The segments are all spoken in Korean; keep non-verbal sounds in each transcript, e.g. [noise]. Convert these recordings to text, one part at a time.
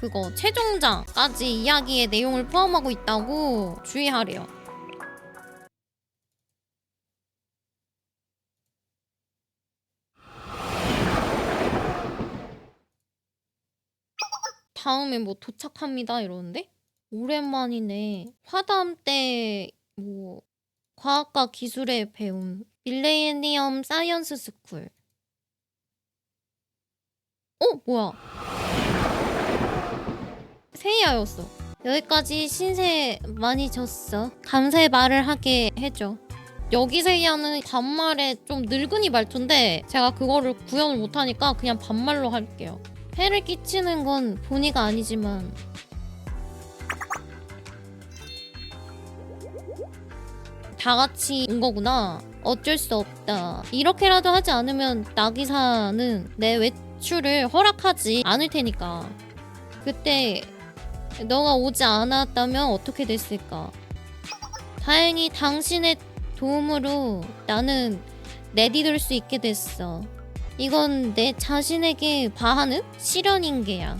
그거 최종장까지 이야기의 내용을 포함하고 있다고 주의하래요. 다음에 뭐 도착합니다 이러는데 오랜만이네. 화담 때 뭐 과학과 기술에 배운 밀레니엄 사이언스 스쿨. 어 뭐야? 세이야였어. 여기까지 신세 많이 졌어. 감사의 말을 하게 해줘. 여기 세이야는 반말에 좀 늙은이 말투인데 제가 그거를 구현을 못하니까 그냥 반말로 할게요. 해를 끼치는 건 본의가 아니지만 다 같이 온 거구나. 어쩔 수 없다. 이렇게라도 하지 않으면 나기사는 내 외출을 허락하지 않을 테니까. 그때 너가 오지 않았다면 어떻게 됐을까? 다행히 당신의 도움으로 나는 내디딜 수 있게 됐어. 이건 내 자신에게 바하는 시련인 게야.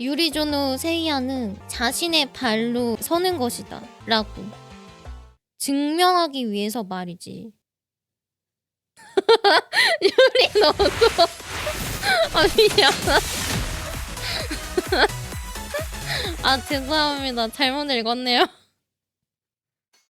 유리조노 세이야는 자신의 발로 서는 것이다. 라고. 증명하기 위해서 말이지. 유리 너도. 아, 미안. [laughs] 아, 죄송합니다. 잘못 읽었네요.